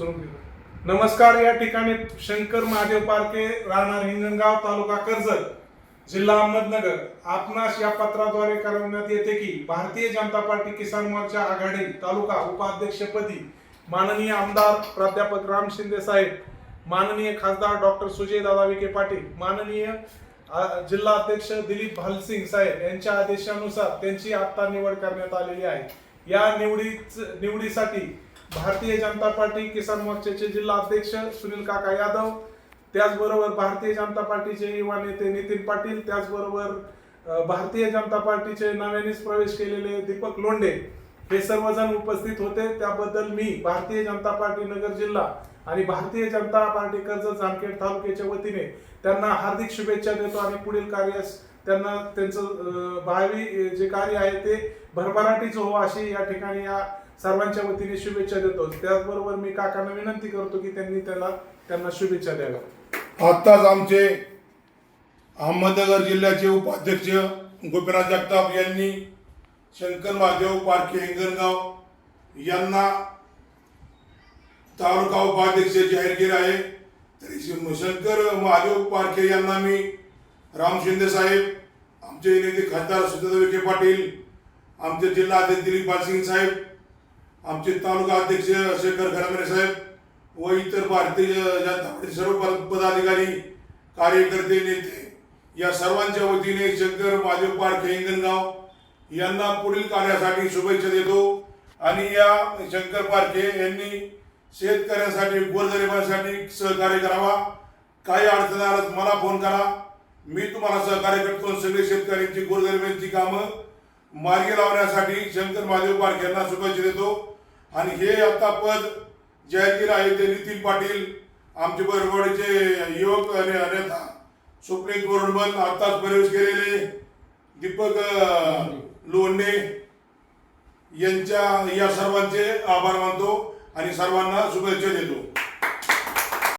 नमस्कार या ठिकाणी शंकर महादेव पारखे राहणार हिंगणगाव तालुका कर्जत जिल्हा अहमदनगर. आपणास या पत्राद्वारे कळवण्यात येते की भारतीय जनता पार्टी किसान मोर्चा आघाडी तालुका उपाध्यक्षपदी माननीय आमदार प्राध्यापक राम शिंदे साहेब माननीय खासदार डॉक्टर सुजय दादा विखे पाटील माननीय जिल्हा अध्यक्ष दिलीप भालसिंग साहेब यांच्या आदेशानुसार त्यांची आता निवड करण्यात आलेली आहे. या निवडीच निवडीसाठी भारतीय जनता पार्टी किसान मोर्चाचे जिल्हा अध्यक्ष सुनील काका यादव त्याचबरोबर भारतीय जनता पार्टीचे युवा नेते नितीन पाटील त्याचबरोबर भारतीय जनता पार्टीचे नव्यानेच प्रवेश केलेले दीपक लोंढे हे सर्वजण उपस्थित होते. त्याबद्दल मी भारतीय जनता पार्टी नगर जिल्हा आणि भारतीय जनता पार्टी कर्जत जामखेड तालुक्याच्या वतीने त्यांना हार्दिक शुभेच्छा देतो आणि पुढील कार्यास त्यांना त्यांचं भावी जे कार्य आहे ते भरभराटीच हो अशी या ठिकाणी या सर्वांच्या वतीने शुभेच्छा देतो. त्याचबरोबर मी काकांना विनंती करतो की त्यांनी त्याला त्यांना शुभेच्छा द्याव्या. आत्ताच आमचे अहमदनगर जिल्ह्याचे उपाध्यक्ष गोपीनाथ जगताप यांनी शंकर महादेव पारखे हिंगणगाव यांना तालुका उपाध्यक्ष जाहीर केले आहे. तरी शंकर महादेव पारखे यांना मी राम शिंदे साहेब आमचे नेते खासदार सुचंद्र विखे पाटील आमचे जिल्हा अध्यक्ष दिलीप पालसिंग साहेब आमचे तालुका अध्यक्ष शेखर घरामरे साहेब व इतर भारतीय जनता पार्टी सर्व पद- पदाधिकारी कार्यकर्ते नेते या सर्वांच्या वतीने शंकर महादेव पार्क यांना पुढील कार्यासाठी शुभेच्छा देतो. आणि या शंकर पारखे यांनी शेतकऱ्यांसाठी गोरगरिबांसाठी सहकार्य करावा. काही अडचण आल्यास मला फोन करा. मी तुम्हाला सहकार्य करतो. सगळे शेतकऱ्यांची गोरगरिबांची कामं मार्गी लावण्यासाठी शंकर महादेव पारखे यांना शुभेच्छा देतो. आणि हे आता पद जाहीर केलं आहे ते नितीन पाटील आमचे बरवाडीचे युवक आणि नेता सुप्रीत बोरडमल आताच प्रवेश केलेले दीपक लोंढे यांच्या या सर्वांचे आभार मानतो आणि सर्वांना शुभेच्छा देतो.